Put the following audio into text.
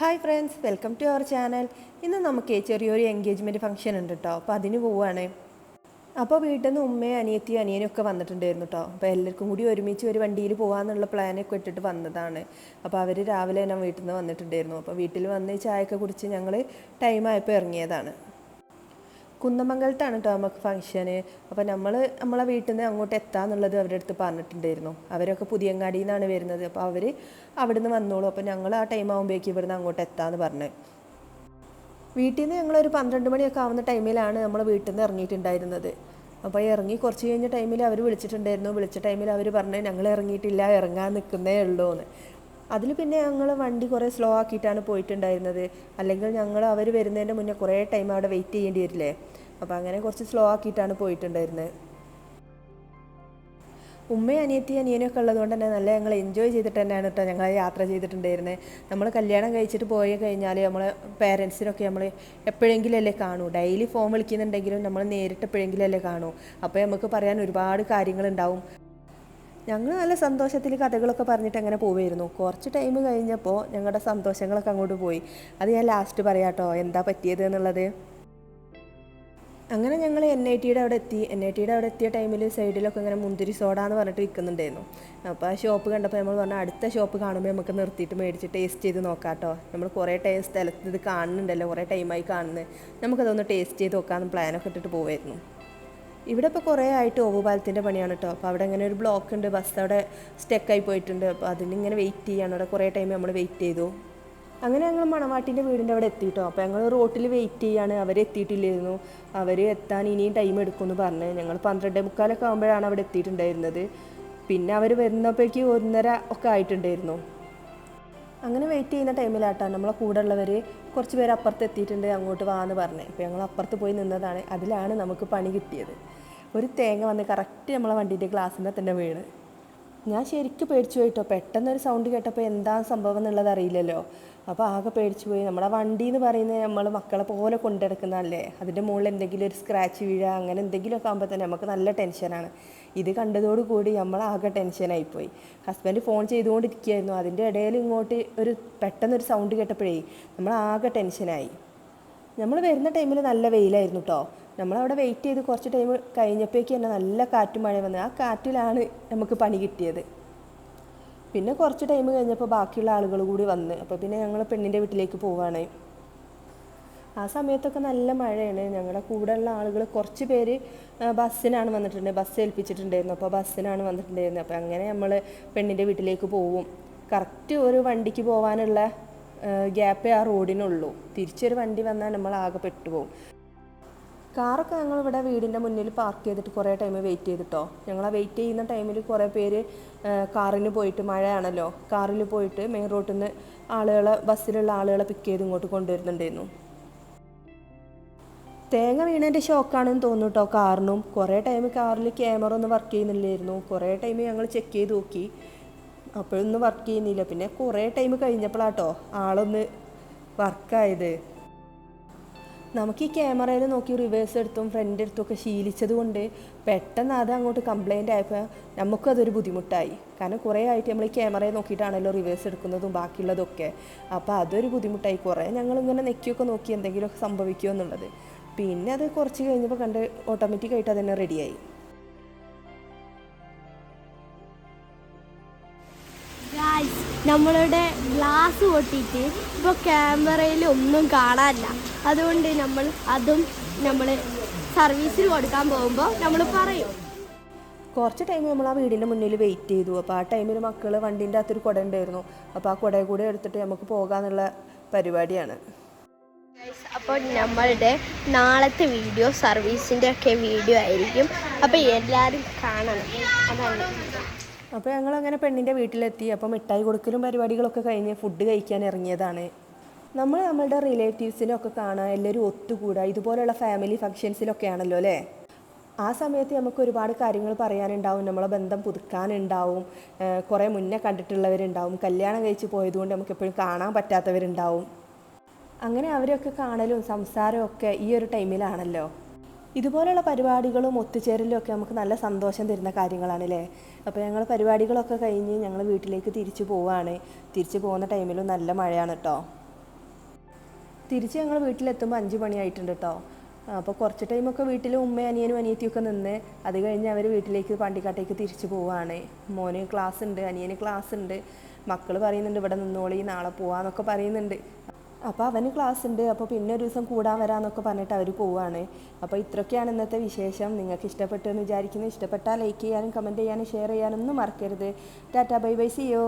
Hi friends welcome to our channel ഇന്ന് നമുക്ക് ചെറിയൊരു എൻഗേജ്മെന്റ് ഫംഗ്ഷൻ ഉണ്ട് കേട്ടോ അപ്പോൾ അതിന് പോവുകയാണ് അപ്പോൾ വീട്ടിൽ നിന്ന് ഉമ്മയും അനിയത്തിയും അനിയനും ഒക്കെ വന്നിട്ടുണ്ടായിരുന്നു കേട്ടോ അപ്പോൾ എല്ലാവർക്കും കൂടി ഒരുമിച്ച് ഒരു വണ്ടിയിൽ പോകാമെന്നുള്ള പ്ലാനൊക്കെ ഇട്ടിട്ട് വന്നതാണ്. അപ്പോൾ അവർ രാവിലെ തന്നെ വീട്ടിൽ നിന്ന് വന്നിട്ടുണ്ടായിരുന്നു. അപ്പോൾ വീട്ടിൽ വന്ന് ചായയൊക്കെ കുടിച്ച് ഞങ്ങൾ ടൈമായപ്പോൾ ഇറങ്ങിയതാണ്. കുന്നമംഗലത്താണ് കേട്ടോ നമുക്ക് ഫംഗ്ഷന്. അപ്പോൾ നമ്മൾ നമ്മളെ വീട്ടിൽ നിന്ന് അങ്ങോട്ട് എത്താന്നുള്ളത് അവരുടെ അടുത്ത് പറഞ്ഞിട്ടുണ്ടായിരുന്നു. അവരൊക്കെ പുതിയങ്ങാടിയിൽ നിന്നാണ് വരുന്നത്. അപ്പോൾ അവർ അവിടുന്ന് വന്നോളൂ. അപ്പോൾ ഞങ്ങൾ ആ ടൈം ആകുമ്പോഴേക്കും ഇവിടുന്ന് അങ്ങോട്ട് എത്താമെന്ന് പറഞ്ഞു. വീട്ടിൽ നിന്ന് ഞങ്ങളൊരു പന്ത്രണ്ട് മണിയൊക്കെ ആവുന്ന ടൈമിലാണ് നമ്മൾ വീട്ടിൽ നിന്ന് ഇറങ്ങിയിട്ടുണ്ടായിരുന്നത്. അപ്പോൾ ഇറങ്ങി കുറച്ച് കഴിഞ്ഞ ടൈമിൽ അവർ വിളിച്ചിട്ടുണ്ടായിരുന്നു. വിളിച്ച ടൈമിൽ അവർ പറഞ്ഞു ഞങ്ങൾ ഇറങ്ങിയിട്ടില്ല. ഇറങ്ങാൻ നിൽക്കുന്നേ ഉള്ളൂ എന്ന് അതിൽ പിന്നെ ഞങ്ങൾ വണ്ടി കുറേ സ്ലോ ആക്കിയിട്ടാണ് പോയിട്ടുണ്ടായിരുന്നത്. അല്ലെങ്കിൽ ഞങ്ങൾ അവർ വരുന്നതിന്റെ മുന്നേ കുറേ ടൈം അവിടെ വെയിറ്റ് ചെയ്യേണ്ടി വരില്ലേ? അപ്പോൾ അങ്ങനെ കുറച്ച് സ്ലോ ആക്കിയിട്ടാണ് പോയിട്ടുണ്ടായിരുന്നത് ഉമ്മയും അനിയത്തി അനിയനൊക്കെ ഉള്ളതുകൊണ്ട് തന്നെ നല്ല ഞങ്ങൾ എൻജോയ് ചെയ്തിട്ട് തന്നെയാണ് കേട്ടോ ഞങ്ങൾ യാത്ര ചെയ്തിട്ടുണ്ടായിരുന്നത് നമ്മൾ കല്യാണം കഴിച്ചിട്ട് പോയി കഴിഞ്ഞാൽ നമ്മളെ പേരൻസിനൊക്കെ നമ്മൾ എപ്പോഴെങ്കിലും അല്ലേ കാണൂ. ഡെയിലി ഫോൺ വിളിക്കുന്നുണ്ടെങ്കിലും നമ്മൾ നേരിട്ട് എപ്പോഴെങ്കിലും അല്ലേ കാണൂ. അപ്പോൾ നമുക്ക് പറയാൻ ഒരുപാട് കാര്യങ്ങളുണ്ടാവും. ഞങ്ങൾ നല്ല സന്തോഷത്തിൽ കഥകളൊക്കെ പറഞ്ഞിട്ട് അങ്ങനെ പോവുമായിരുന്നു കുറച്ച് ടൈം കഴിഞ്ഞപ്പോൾ ഞങ്ങളുടെ സന്തോഷങ്ങളൊക്കെ അങ്ങോട്ട് പോയി. അത് ഞാൻ ലാസ്റ്റ് പറയാട്ടോ എന്താ പറ്റിയത് എന്നുള്ളത്? അങ്ങനെ ഞങ്ങൾ എൻ ഐ ടിയുടെ അവിടെ എത്തി. എൻ ഐ ടിയുടെ അവിടെ എത്തിയ ടൈമിൽ സൈഡിലൊക്കെ ഇങ്ങനെ മുന്തിരി സോഡ എന്ന് പറഞ്ഞിട്ട് വിൽക്കുന്നുണ്ടായിരുന്നു അപ്പോൾ ആ ഷോപ്പ് കണ്ടപ്പോൾ നമ്മൾ പറഞ്ഞാൽ അടുത്ത ഷോപ്പ് കാണുമ്പോൾ നമുക്ക് നിർത്തിയിട്ട് മേടിച്ച് ടേസ്റ്റ് ചെയ്ത് നോക്കാട്ടോ. കേട്ടോ നമ്മൾ കുറേ ടൈം സ്ഥലത്ത് ഇത് കാണുന്നുണ്ടല്ലോ കുറേ ടൈമായി കാണുന്നത് നമുക്കതൊന്ന് ടേസ്റ്റ് ചെയ്ത് നോക്കാമെന്ന് പ്ലാനൊക്കെ ഇട്ടിട്ട് പോവായിരുന്നു. ഇവിടെ ഇപ്പോൾ കുറേ ആയിട്ട് ഓവുപാലത്തിന്റെ പണിയാണ് കേട്ടോ അപ്പോൾ അവിടെ ഇങ്ങനെ ഒരു ബ്ലോക്ക് ഉണ്ട്. ബസ് അവിടെ സ്റ്റക്കായി പോയിട്ടുണ്ട്. അപ്പോൾ അതിനിങ്ങനെ വെയിറ്റ് ചെയ്യാണ്. അവിടെ കുറേ ടൈം നമ്മൾ വെയിറ്റ് ചെയ്തു. അങ്ങനെ ഞങ്ങൾ മണവാട്ടിന്റെ വീടിന്റെ അവിടെ എത്തിയിട്ടോ അപ്പോൾ ഞങ്ങൾ റോട്ടിൽ വെയിറ്റ് ചെയ്യാണ്. അവർ എത്തിയിട്ടില്ലായിരുന്നു. അവർ എത്താൻ ഇനിയും ടൈം എടുക്കുമെന്ന് പറഞ്ഞ്. ഞങ്ങൾ പന്ത്രണ്ടേ മുക്കാലൊക്കെ ആകുമ്പോഴാണ് അവിടെ എത്തിയിട്ടുണ്ടായിരുന്നത്. പിന്നെ അവർ വരുന്നപ്പോഴേക്ക് ഒന്നര ഒക്കെ ആയിട്ടുണ്ടായിരുന്നു. അങ്ങനെ വെയിറ്റ് ചെയ്യുന്ന ടൈമിലാട്ടോ നമ്മളെ കൂടെ ഉള്ളവർ കുറച്ച് പേര് അപ്പുറത്ത് എത്തിയിട്ടുണ്ട് അങ്ങോട്ട് വാന്ന് പറഞ്ഞ്. അപ്പോൾ ഞങ്ങൾ അപ്പുറത്ത് പോയി നിന്നതാണ്. അതിലാണ് നമുക്ക് പണി കിട്ടിയത്. ഒരു തേങ്ങ വന്ന് കറക്റ്റ് നമ്മളെ വണ്ടീന്റെ ഗ്ലാസ്സിന്റെ തന്നെ വീണ്. ഞാൻ ശരിക്കും പേടിച്ചു പോയിട്ടോ. പെട്ടെന്നൊരു സൗണ്ട് കേട്ടപ്പോൾ എന്താ സംഭവം എന്നുള്ളത് അറിയില്ലല്ലോ. അപ്പോൾ ആകെ പേടിച്ചു പോയി. നമ്മുടെ വണ്ടി എന്ന് പറയുന്നത് നമ്മൾ മക്കളെ പോലെ കൊണ്ടെടുക്കുന്നതല്ലേ അതിന്റെ മുകളിൽ എന്തെങ്കിലും ഒരു സ്ക്രാച്ച് വീഴുക അങ്ങനെ എന്തെങ്കിലുമൊക്കെ ആകുമ്പോൾ തന്നെ നമുക്ക് നല്ല ടെൻഷനാണ് ഇത് കണ്ടതോടുകൂടി നമ്മളാകെ ടെൻഷനായിപ്പോയി ഹസ്ബൻഡ് ഫോൺ ചെയ്തുകൊണ്ടിരിക്കുകയായിരുന്നു. അതിന്റെ ഇടയിൽ ഇങ്ങോട്ട് ഒരു പെട്ടെന്നൊരു സൗണ്ട് കേട്ടപ്പോഴേ നമ്മളാകെ ടെൻഷനായി നമ്മൾ വരുന്ന ടൈമിൽ നല്ല വെയിലായിരുന്നു കേട്ടോ നമ്മളവിടെ വെയിറ്റ് ചെയ്ത് കുറച്ച് ടൈം കഴിഞ്ഞപ്പോഴേക്ക് തന്നെ നല്ല കാറ്റും മഴ വന്നത് ആ കാറ്റിലാണ് നമുക്ക് പണി കിട്ടിയത്. പിന്നെ കുറച്ച് ടൈം കഴിഞ്ഞപ്പോൾ ബാക്കിയുള്ള ആളുകൾ കൂടി വന്ന്. അപ്പോൾ പിന്നെ ഞങ്ങൾ പെണ്ണിന്റെ വീട്ടിലേക്ക് പോവുകയാണ് ആ സമയത്തൊക്കെ നല്ല മഴയാണ്. ഞങ്ങളുടെ കൂടെയുള്ള ആളുകൾ കുറച്ച് പേര് ബസ്സിനാണ് വന്നിട്ടുണ്ട്. ബസ് ഏൽപ്പിച്ചിട്ടുണ്ടായിരുന്നു. അപ്പോൾ ബസ്സിനാണ് വന്നിട്ടുണ്ടായിരുന്നത്. അപ്പോൾ അങ്ങനെ നമ്മൾ പെണ്ണിന്റെ വീട്ടിലേക്ക് പോവും. കറക്റ്റ് ഒരു വണ്ടിക്ക് പോകാനുള്ള ഗ്യാപ്പേ ആ റോഡിനുള്ളൂ. തിരിച്ചൊരു വണ്ടി വന്നാൽ നമ്മൾ ആകെ പെട്ടുപോകും കാറൊക്കെ ഞങ്ങൾ ഇവിടെ വീടിന്റെ മുന്നിൽ പാർക്ക് ചെയ്തിട്ട് കുറേ ടൈം വെയിറ്റ് ചെയ്തിട്ടോ. ഞങ്ങൾ ആ വെയിറ്റ് ചെയ്യുന്ന ടൈമിൽ കുറേ പേര് കാറിന് പോയിട്ട് മഴയാണല്ലോ. കാറിൽ പോയിട്ട് മെയിൻ റോട്ടിൽ നിന്ന് ആളുകളെ ബസ്സിലുള്ള ആളുകളെ പിക്ക് ചെയ്ത് ഇങ്ങോട്ട് കൊണ്ടുവരുന്നുണ്ടായിരുന്നു. തേങ്ങ വീണതിന്റെ ഷോക്കാണെന്ന് തോന്നുന്നു കേട്ടോ കാറിനും. കുറേ ടൈം കാറിൽ ക്യാമറ ഒന്നും വർക്ക് ചെയ്യുന്നില്ലായിരുന്നു. കുറേ ടൈം ഞങ്ങൾ ചെക്ക് ചെയ്ത് നോക്കി. അപ്പോഴൊന്നും വർക്ക് ചെയ്യുന്നില്ല. പിന്നെ കുറേ ടൈം കഴിഞ്ഞപ്പോഴാട്ടോ ആളൊന്ന് വർക്കായത് നമുക്ക് ഈ ക്യാമറയിൽ നോക്കി റിവേഴ്സ് എടുത്തും ഫ്രണ്ട് എടുത്തും ഒക്കെ ശീലിച്ചത് കൊണ്ട് പെട്ടെന്ന് അത് അങ്ങോട്ട് കംപ്ലൈന്റ് ആയപ്പോൾ നമുക്കതൊരു ബുദ്ധിമുട്ടായി. കാരണം കുറേ ആയിട്ട് നമ്മൾ ഈ ക്യാമറയെ നോക്കിയിട്ടാണല്ലോ റിവേഴ്സ് എടുക്കുന്നതും ബാക്കിയുള്ളതൊക്കെ. അപ്പോൾ അതൊരു ബുദ്ധിമുട്ടായി. കുറേ ഞങ്ങളിങ്ങനെ നെക്കിയൊക്കെ നോക്കി എന്തെങ്കിലുമൊക്കെ സംഭവിക്കുമോ എന്നുള്ളത്. പിന്നെ അത് കുറച്ച് കഴിഞ്ഞപ്പോൾ കണ്ട് ഓട്ടോമാറ്റിക്കായിട്ട് അതന്നെ റെഡിയായി നമ്മളുടെ ഗ്ലാസ് പൊട്ടിയിട്ട് ഇപ്പോൾ ക്യാമറയിൽ ഒന്നും കാണാനില്ല. അതുകൊണ്ട് നമ്മൾ അതും നമ്മൾ സർവീസിൽ കൊടുക്കാൻ പോകുമ്പോൾ നമ്മൾ പറയും. കുറച്ച് ടൈം നമ്മൾ ആ വീടിന്റെ മുന്നിൽ വെയിറ്റ് ചെയ്തു. അപ്പോൾ ആ ടൈമിൽ മക്കൾ വണ്ടീന്റെ അകത്തൊരു കുട ഉണ്ടായിരുന്നു. അപ്പോൾ ആ കുട കൂടെ എടുത്തിട്ട് നമുക്ക് പോകാമെന്നുള്ള പരിപാടിയാണ്. അപ്പോൾ നമ്മളുടെ നാളത്തെ വീഡിയോ സർവീസിന്റെ ഒക്കെ വീഡിയോ ആയിരിക്കും. അപ്പോൾ എല്ലാവരും കാണണം. അതാണ്. അപ്പോൾ ഞങ്ങൾ അങ്ങനെ പെണ്ണിന്റെ വീട്ടിലെത്തി. അപ്പോൾ മിഠായി കൊടുക്കലും പരിപാടികളൊക്കെ കഴിഞ്ഞ് ഫുഡ് കഴിക്കാൻ ഇറങ്ങിയതാണ്. നമ്മൾ നമ്മളുടെ റിലേറ്റീവ്സിനൊക്കെ കാണാൻ എല്ലാവരും ഒത്തുകൂടുക ഇതുപോലെയുള്ള ഫാമിലി ഫങ്ഷൻസിലൊക്കെ ആണല്ലോ അല്ലേ? ആ സമയത്ത് നമുക്ക് ഒരുപാട് കാര്യങ്ങൾ പറയാനുണ്ടാവും. നമ്മളെ ബന്ധം പുതുക്കാനുണ്ടാവും. കുറേ മുന്നേ കണ്ടിട്ടുള്ളവരുണ്ടാവും. കല്യാണം കഴിച്ച് പോയതുകൊണ്ട് നമുക്ക് എപ്പോഴും കാണാൻ പറ്റാത്തവരുണ്ടാവും. അങ്ങനെ അവരൊക്കെ കാണലും സംസാരമൊക്കെ ഈ ഒരു ടൈമിലാണല്ലോ ഇതുപോലുള്ള പരിപാടികളും ഒത്തുചേരലും ഒക്കെ നമുക്ക് നല്ല സന്തോഷം തരുന്ന കാര്യങ്ങളാണ് അല്ലേ അപ്പോൾ ഞങ്ങൾ പരിപാടികളൊക്കെ കഴിഞ്ഞ് ഞങ്ങൾ വീട്ടിലേക്ക് തിരിച്ചു പോവുകയാണ് തിരിച്ചു പോകുന്ന ടൈമിലും നല്ല മഴയാണ് കേട്ടോ തിരിച്ച് ഞങ്ങൾ വീട്ടിലെത്തുമ്പോൾ അഞ്ച് മണിയായിട്ടുണ്ട് കേട്ടോ അപ്പോൾ കുറച്ച് ടൈമൊക്കെ വീട്ടിൽ ഉമ്മയും അനിയനും അനിയത്തിയൊക്കെ നിന്ന് അത് കഴിഞ്ഞ് അവർ വീട്ടിലേക്ക് പാണ്ടിക്കാട്ടേക്ക് തിരിച്ചു പോവുകയാണ് മോന് ക്ലാസ് ഉണ്ട് അനിയന് ക്ലാസ് ഉണ്ട് മക്കൾ പറയുന്നുണ്ട് ഇവിടെ നിന്നോളി നാളെ പോവാന്നൊക്കെ പറയുന്നുണ്ട്. അപ്പോൾ അവന് ക്ലാസ് ഉണ്ട്. അപ്പോൾ പിന്നെ ഒരു ദിവസം കൂടാൻ വരാമെന്നൊക്കെ പറഞ്ഞിട്ട് അവർ പോവുകയാണ് അപ്പോൾ ഇത്രയൊക്കെയാണ് ഇന്നത്തെ വിശേഷം. നിങ്ങൾക്ക് ഇഷ്ടപ്പെട്ടു എന്ന് വിചാരിക്കുന്നു. ഇഷ്ടപ്പെട്ടാൽ ലൈക്ക് ചെയ്യാനും കമന്റ് ചെയ്യാനും ഷെയർ ചെയ്യാനൊന്നും മറക്കരുത്. ടാറ്റാ ബൈ ബൈ സിയോ